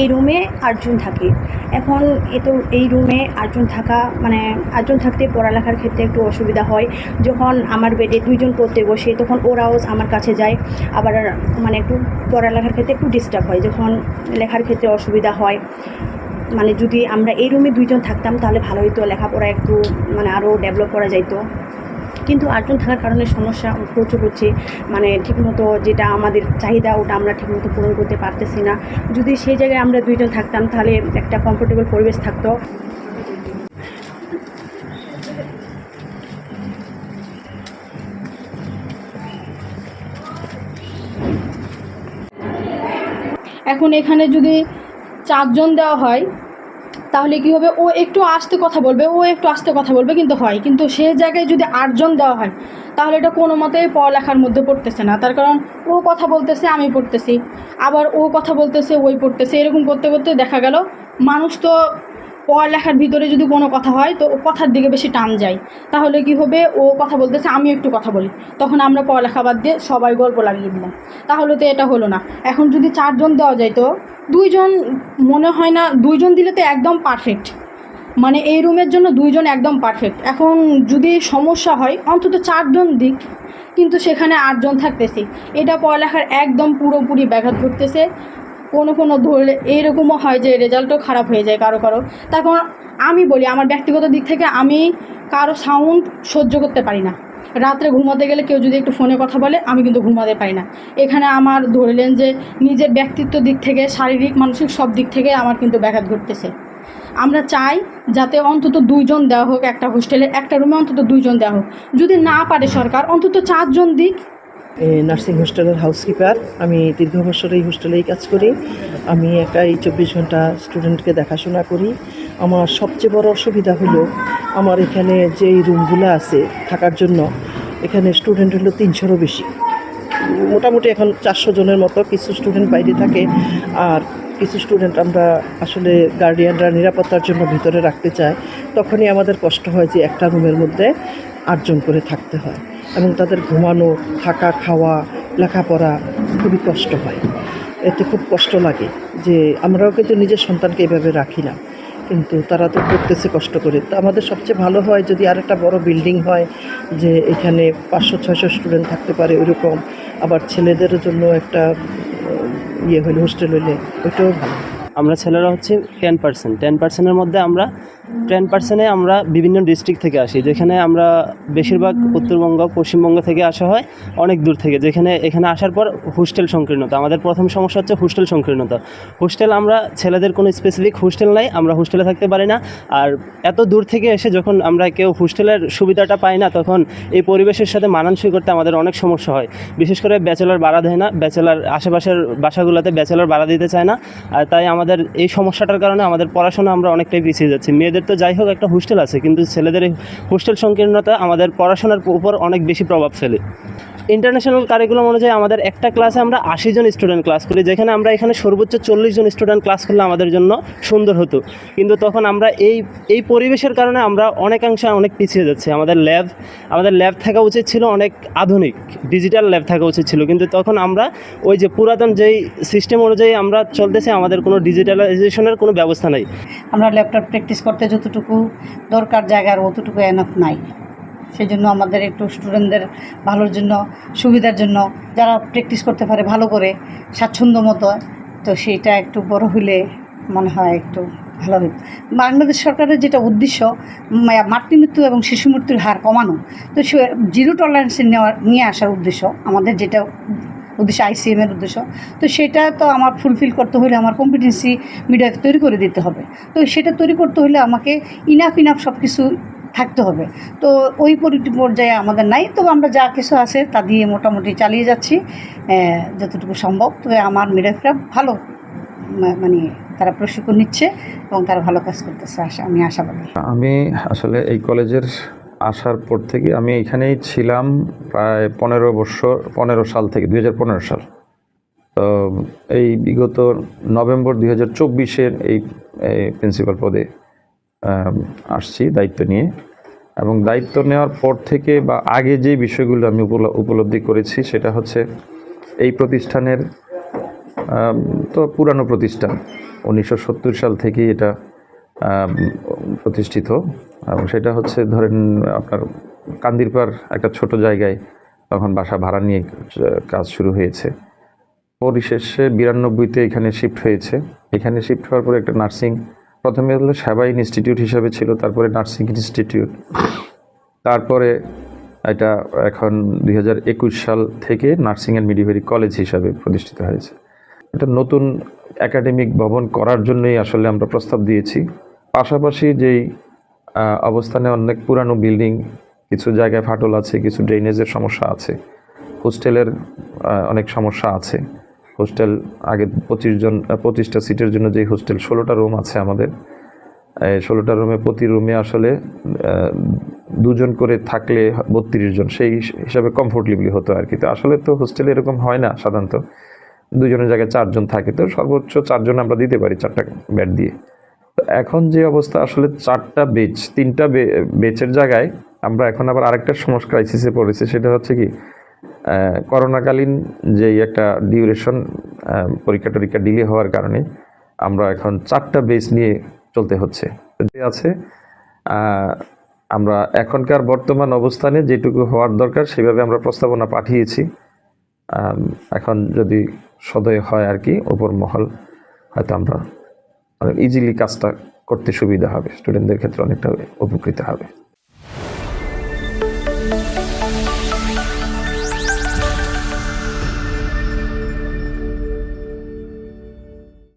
এই রুমে আটজন থাকে। এখন এ তো এই রুমে আটজন থাকা মানে আটজন থাকতে পড়ালেখার ক্ষেত্রে একটু অসুবিধা হয়। যখন আমার বেডে দুইজন পড়তে বসে, তখন ওরাও আমার কাছে যায়। আবার মানে একটু পড়ালেখার ক্ষেত্রে একটু ডিস্টার্ব হয়। যখন লেখার ক্ষেত্রে অসুবিধা হয় মানে যদি আমরা এই রুমে দুইজন থাকতাম, তাহলে ভালো হতো লেখাপড়া একটু মানে আরও ডেভেলপ করা যাইতো। কিন্তু আটজন থাকার কারণে সমস্যা প্রচুর হচ্ছে। মানে ঠিকমতো যেটা আমাদের চাহিদা, ওটা আমরা ঠিকমতো পূরণ করতে পারতেছি না। যদি সেই জায়গায় আমরা দুইজন থাকতাম, তাহলে একটা কমফোর্টেবল পরিবেশ থাকতো। এখন এখানে যদি চারজন দেওয়া হয় তাহলে কি হবে? ও একটু আস্তে কথা বলবে, ও একটু আস্তে কথা বলবে কিন্তু হয়। কিন্তু সে জায়গায় যদি আটজন দেওয়া হয়, তাহলে এটা কোনো মতে পড়ালেখার মধ্যে পড়তেছে না। তার কারণ ও কথা বলতেছে, আমি পড়তেছি। আবার ও কথা বলতেছে, ওই পড়তেছে। এরকম করতে করতে দেখা গেল, মানুষ তো পড়ালেখার ভিতরে যদি কোনো কথা হয়, তো কথার দিকে বেশি টান যায়। তাহলে কি হবে? ও কথা বলতেছে, আমি একটু কথা বলি। তখন আমরা পড়ালেখা বাদ দিয়ে সবাই গল্প লাগিয়ে দিলাম। তাহলে তো এটা হলো না। এখন যদি চারজন দেওয়া যায় তো? দুইজন মনে হয় না, দুইজন দিলে তো একদম পারফেক্ট মানে এই রুমের জন্য দুইজন একদম পারফেক্ট এখন যদি সমস্যা হয়, অন্তত চারজন দিক। কিন্তু সেখানে আটজন থাকতেছি। এটা পড়ালেখার একদম পুরোপুরি ব্যাঘাত ঘটতেছে। কোনো কোনো ধরলে এইরকমও হয় যে রেজাল্টও খারাপ হয়ে যায় কারও কারও। তখন আমি বলি, আমার ব্যক্তিগত দিক থেকে আমি কারও সাউন্ড সহ্য করতে পারি না। রাত্রে ঘুমাতে গেলে কেউ যদি একটু ফোনে কথা বলে, আমি কিন্তু ঘুমাতে পারি না। এখানে আমার ধরলেন যে নিজের ব্যক্তিত্ব দিক থেকে, শারীরিক, মানসিক সব দিক থেকে আমার কিন্তু ব্যাঘাত ঘটতেছে। আমরা চাই যাতে অন্তত দুইজন দেওয়া হোক একটা হোস্টেলে, একটা রুমে অন্তত দুইজন দেওয়া হোক। যদি না পারে সরকার, অন্তত চারজন দিক নার্সিং হোস্টেলের হাউসকিপার। আমি দীর্ঘ বছর এই হোস্টেলেই কাজ করি। আমি একাই চব্বিশ ঘণ্টা স্টুডেন্টকে দেখাশোনা করি। আমার সবচেয়ে বড় অসুবিধা হলো, আমার এখানে যেই রুমগুলো আছে থাকার জন্য, এখানে স্টুডেন্ট হলো তিনশোরও বেশি। মোটামুটি এখন চারশো জনের মতো কিছু স্টুডেন্ট বাইরে থাকে। আর কিছু স্টুডেন্ট আমরা আসলে গার্ডিয়ানরা নিরাপত্তার জন্য ভিতরে রাখতে চাই। তখনই আমাদের কষ্ট হয় যে একটা রুমের মধ্যে আটজন করে থাকতে হয়। এবং তাদের ঘুমানো, থাকা, খাওয়া, লেখাপড়া খুবই কষ্ট হয়। এতে খুব কষ্ট লাগে যে আমরাও কিন্তু নিজের সন্তানকে এভাবে রাখি না। কিন্তু তারা তো করতেছে কষ্ট করে। তো আমাদের সবচেয়ে ভালো হয় যদি আর একটা বড় বিল্ডিং হয় যে এখানে পাঁচশো, ছয়শো স্টুডেন্ট থাকতে পারে ওইরকম। আবার ছেলেদের জন্য একটা ইয়ে হইলে হোস্টেল হইলে ওইটাও ভালো। আমরা ছেলেরা হচ্ছে টেন পার্সেন্ট টেন পার্সেন্টের মধ্যে আমরা টেন পার্সেন্টে আমরা বিভিন্ন ডিস্ট্রিক্ট থেকে আসি, যেখানে আমরা বেশিরভাগ উত্তরবঙ্গ, পশ্চিমবঙ্গ থেকে আসা হয় অনেক দূর থেকে, যেখানে, এখানে আসার পর হোস্টেল সংকীর্ণতা। আমাদের প্রথম সমস্যা হচ্ছে হোস্টেল সংকীর্ণতা। হোস্টেল আমরা ছেলেদের কোনো স্পেসিফিক হোস্টেল নাই, আমরা হোস্টেলে থাকতে পারি না। আর এত দূর থেকে এসে যখন আমরা কেউ হোস্টেলের সুবিধাটা পাই না, তখন এই পরিবেশের সাথে মানানসই করতে আমাদের অনেক সমস্যা হয়। বিশেষ করে ব্যাচেলার বাড়া দেয় না ব্যাচেলার আশেপাশের বাসাগুলোতে ব্যাচেলার বাড়া দিতে চায় না। আর তাই আমাদের এই সমস্যাটার কারণে আমাদের পড়াশোনা আমরা অনেকটাই পিছিয়ে যাচ্ছি। মেয়েদের তো যাই হোক একটা হোস্টেল আছে, কিন্তু ছেলেদের হোস্টেল সংকীর্ণতা আমাদের পড়াশোনার উপর অনেক বেশি প্রভাব ফেলে। ইন্টারন্যাশনাল কারিকুলাম অনুযায়ী আমাদের একটা ক্লাসে আমরা আশি জন স্টুডেন্ট ক্লাস করি, যেখানে আমরা এখানে সর্বোচ্চ চল্লিশ জন স্টুডেন্ট ক্লাস করলে আমাদের জন্য সুন্দর হতো। কিন্তু তখন আমরা এই এই পরিবেশের কারণে আমরা অনেকাংশে অনেক পিছিয়ে যাচ্ছি। আমাদের ল্যাব আমাদের ল্যাব থাকা উচিত ছিল অনেক আধুনিক ডিজিটাল ল্যাব থাকা উচিত ছিল। কিন্তু তখন আমরা ওই যে পুরাতন যেই সিস্টেম অনুযায়ী আমরা চলতেছি, আমাদের কোনো ডিজিটালাইজেশনের কোনো ব্যবস্থা নেই। আমরা ল্যাপটপ প্র্যাকটিস করতে যতটুকু দরকার জায়গার, অতটুকু এনাফ নাই। সেই জন্য আমাদের একটু স্টুডেন্টদের ভালোর জন্য, সুবিধার জন্য, যারা প্র্যাকটিস করতে পারে ভালো করে স্বাচ্ছন্দ্য মতো তো সেইটা একটু বড় হলে মনে হয় একটু ভালো হতো। বাংলাদেশ সরকারের যেটা উদ্দেশ্য মাতৃমৃত্যু এবং শিশু মৃত্যুর হার কমানো, তো সে জিরো টলারেন্সে নেওয়ার নিয়ে আসার উদ্দেশ্য, আমাদের যেটা উদ্দেশ্য আইসিএমের উদ্দেশ্য, তো সেটা তো আমার ফুলফিল করতে হলে আমার কম্পিটেন্সি মিডিয়াকে তৈরি করে দিতে হবে। তো সেটা তৈরি করতে হলে আমাকে ইনাফ ইনাফ সব কিছু থাকতে হবে। তো ওই পরি- পর্যায়ে আমাদের নাই। তবে আমরা যা কিছু আছে তা দিয়ে মোটামুটি চালিয়ে যাচ্ছি যতটুকু সম্ভব। তবে আমার মিডিয়াফরা ভালো মানে তারা প্রশিক্ষণ নিচ্ছে এবং তারা ভালো কাজ করতেছে আশা, আমি আশাবাদী। আমি আসলে এই কলেজের আসার পর থেকে আমি এখানেই ছিলাম প্রায় পনেরো বছর, পনেরো সাল থেকে, দুই হাজার পনেরো সাল। তো এই বিগত নভেম্বর দুই হাজার চব্বিশের এই প্রিন্সিপাল পদে আসছি দায়িত্ব নিয়ে। এবং দায়িত্ব নেওয়ার পর থেকে বা আগে যে বিষয়গুলো আমি উপল- উপলব্ধি করেছি সেটা হচ্ছে এই প্রতিষ্ঠানের তো পুরানো প্রতিষ্ঠান। উনিশশো সত্তর সাল থেকেই এটা প্রতিষ্ঠিত। এবং সেটা হচ্ছে ধরেন আপনার কান্দিরপার একটা ছোট জায়গায় তখন বাসা ভাড়া নিয়ে কাজ শুরু হয়েছে। পরিশেষে বিরানব্বইতে এখানে শিফট হয়েছে। এখানে শিফট হওয়ার পরে একটা নার্সিং প্রথমে হলো সেবা ইনস্টিটিউট হিসাবে ছিল, তারপরে নার্সিং ইনস্টিটিউট। তারপরে এটা এখন দু হাজার একুশ সাল থেকে নার্সিং অ্যান্ড মিডিভারি কলেজ হিসাবে প্রতিষ্ঠিত হয়েছে। এটা নতুন একাডেমিক ভবন করার জন্যই আসলে আমরা প্রস্তাব দিয়েছি। পাশাপাশি যেই অবস্থানে অনেক পুরানো বিল্ডিং, কিছু জায়গায় ফাটল আছে, কিছু ড্রেনেজের সমস্যা আছে, হোস্টেলের অনেক সমস্যা আছে। হোস্টেল, আগে পঁচিশ জন পঁচিশটা সিটের জন্য যেই হোস্টেল, ষোলোটা রুম আছে আমাদের। ষোলোটা রুমে প্রতি রুমে আসলে দুজন করে থাকলে বত্রিশ জন, সেই হিসাবে কমফোর্টেবলি হতো আর কি। তো আসলে তো হোস্টেলে এরকম হয় না সাধারণত। দুজনের জায়গায় চারজন থাকে, তো সর্বোচ্চ চারজন আমরা দিতে পারি চারটা ব্যাট দিয়ে। তো এখন যে অবস্থা, আসলে চারটা বেচ তিনটা বেচের জায়গায় আমরা এখন আবার আরেকটা সমস্যা ক্রাইসিসে পড়েছি, সেটা হচ্ছে কি করোনাকালীন যেই একটা ডিউরেশন পরীক্ষা টরীক্ষা ডিলে হওয়ার কারণে আমরা এখন চারটা বেচ নিয়ে চলতে হচ্ছে। যে আছে আমরা এখনকার বর্তমান অবস্থানে যেটুকু হওয়ার দরকার সেভাবে আমরা প্রস্তাবনা পাঠিয়েছি। এখন যদি সদয় হয় আর কি, ওপর মহল, হয়তো আমরা ইজিলি কাজটা করতে সুবিধা হবে। স্টুডেন্টদের ক্ষেত্রে অনেকটা উপকৃত হবে।